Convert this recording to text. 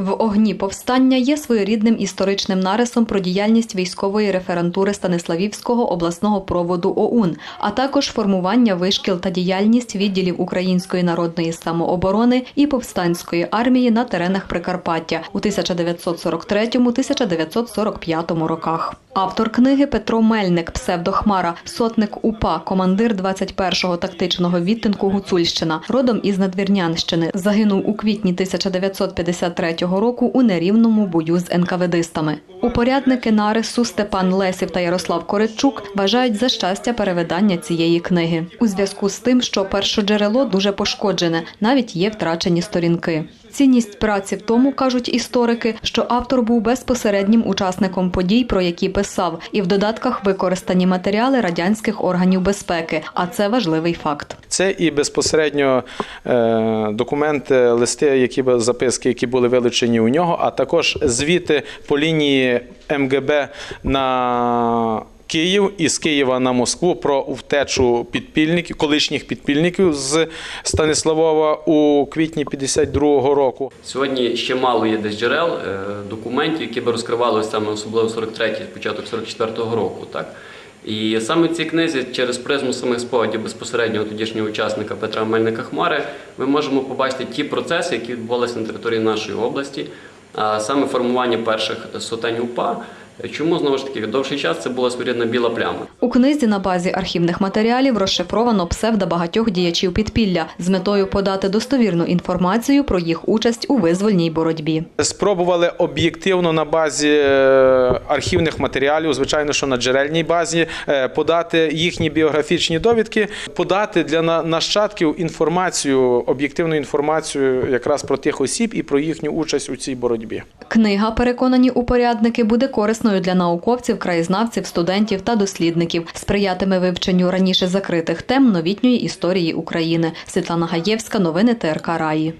В огні повстання є своєрідним історичним нарисом про діяльність військової референтури Станиславівського обласного проводу ОУН, а також формування вишкіл та діяльність відділів Української народної самооборони і повстанської армії на теренах Прикарпаття у 1943-1945 роках. Автор книги Петро Мельник, псевдохмара, сотник УПА, командир 21-го тактичного відтинку Гуцульщина, родом із Надвірнянщини, загинув у квітні 1953 року у нерівному бою з НКВДистами. Упорядники нарису Степан Лесів та Ярослав Коричук вважають за щастя перевидання цієї книги у зв'язку з тим, що першоджерело дуже пошкоджене, навіть є втрачені сторінки. Цінність праці в тому, кажуть історики, що автор був безпосереднім учасником подій, про які писав, і в додатках використані матеріали радянських органів безпеки. А це важливий факт. Це і безпосередньо е, документи, листи, які записки, які були вилучені у нього, а також звіти по лінії МГБ на Київ і з Києва на Москву про втечу підпільників, колишніх підпільників з Станиславова у квітні 52-го року. Сьогодні ще мало є десь джерел, е, документів, які би розкривали саме особливо 43-й, початок 44-го року. Так? І саме в цій книзі, через призму самих спогадів безпосереднього тодішнього учасника Петра Мельника Хмари, ми можемо побачити ті процеси, які відбувалися на території нашої області, а саме формування перших сотень УПА. Чому знову ж таки довший час це була своєрідна біла пляма? У книзі на базі архівних матеріалів розшифровано псевдо багатьох діячів підпілля з метою подати достовірну інформацію про їх участь у визвольній боротьбі. Спробували об'єктивно на базі е, архівних матеріалів, звичайно, що на джерельній базі, е, подати їхні біографічні довідки, подати для на- нащадків інформацію, об'єктивну інформацію якраз про тих осіб і про їхню участь у цій боротьбі. Книга, переконані упорядники, буде корисною для науковців, краєзнавців, студентів та дослідників. Сприятиме вивченню раніше закритих тем новітньої історії України. Світлана Гаєвська, новини ТРК Раї.